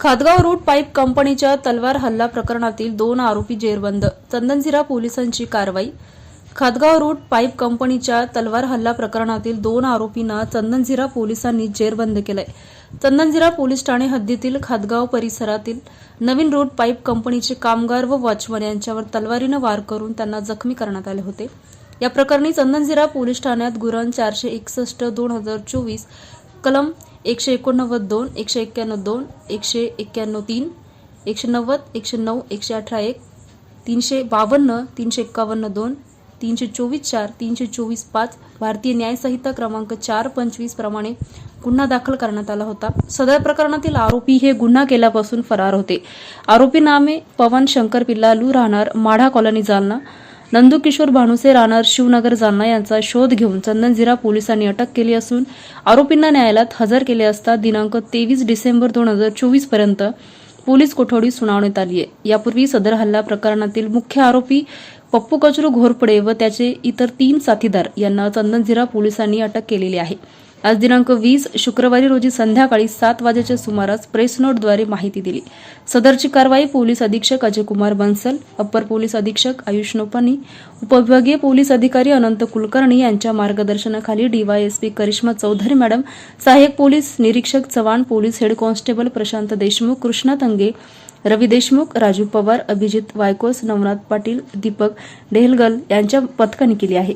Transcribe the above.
Khadgaon route pipe कंपनीच्या तलवार हल्ला प्रकरणातील दोन आरोपी जेरबंद. चंदनझिरा पोलिसांची कारवाई. खादगाव रूट पाईप कंपनीच्या तलवार हल्ला प्रकरणातील दोन आरोपींना चंदनझिरा पोलिसांनी जेरबंद केलंय. चंदनझिरा पोलीस ठाणे हद्दीतील खादगाव परिसरातील नवीन रूट पाईप कंपनीचे कामगार व वॉचमन यांच्यावर तलवारीनं वार करून त्यांना जखमी करण्यात आले होते. या प्रकरणी चंदनझिरा पोलीस ठाण्यात गुरण चारशे एकसष्ट दोन हजार चोवीस कलम एकशे एकोणनव्वद दोन एकशे एक्क्याण्णव दोन एकशे एक्क्याण्णव तीन एकशे नव्वद एकशे नऊ एकशे अठरा एक तीनशे बावन्न तीनशे एक्कावन्न दोन तीनशे चोवीस चार तीनशे चोवीस पाच भारतीय न्यायसंहिता क्रमांक चार पंचवीस प्रमाणे गुन्हा दाखल करण्यात आला होता. सदर प्रकरणातील आरोपी हे गुन्हा केल्यापासून फरार होते. आरोपी नामे पवन शंकर पिल्लालू राहणार माढा कॉलनी जालना. नंदुकिशोर भानुसे राहणार शिवनगर जालना यांचा शोध घेऊन चंदनझिरा पोलिसांनी अटक केली असून आरोपींना न्यायालयात हजर केले असता दिनांक तेवीस डिसेंबर दोन हजार चोवीसपर्यंत पोलीस कोठडी सुनावण्यात आली आहे. यापूर्वी सदर हल्ला प्रकरणातील मुख्य आरोपी पप्पू कचरू घोरपडे व त्याचे इतर तीन साथीदार यांना चंदनझिरा पोलिसांनी अटक केलेली आहे. आज दिनांक वीस शुक्रवारी रोजी संध्याकाळी सात वाजेच्या सुमारास प्रेस नोटद्वारे माहिती दिली. सदरची कारवाई पोलीस अधीक्षक अजय कुमार बन्सल अप्पर पोलीस अधीक्षक आयुष नोपानी उपविभागीय पोलीस अधिकारी अनंत कुलकर्णी यांच्या मार्गदर्शनाखाली डीवायएसपी करिश्मा चौधरी मॅडम सहाय्यक पोलीस निरीक्षक Chavan police head constable Prashant Deshmukh Krishna Tange Ravi Deshmukh Raju Pawar Abhijit Waykos Navnath Patil Deepak Dehalgal यांच्या पथकाने केली आहे.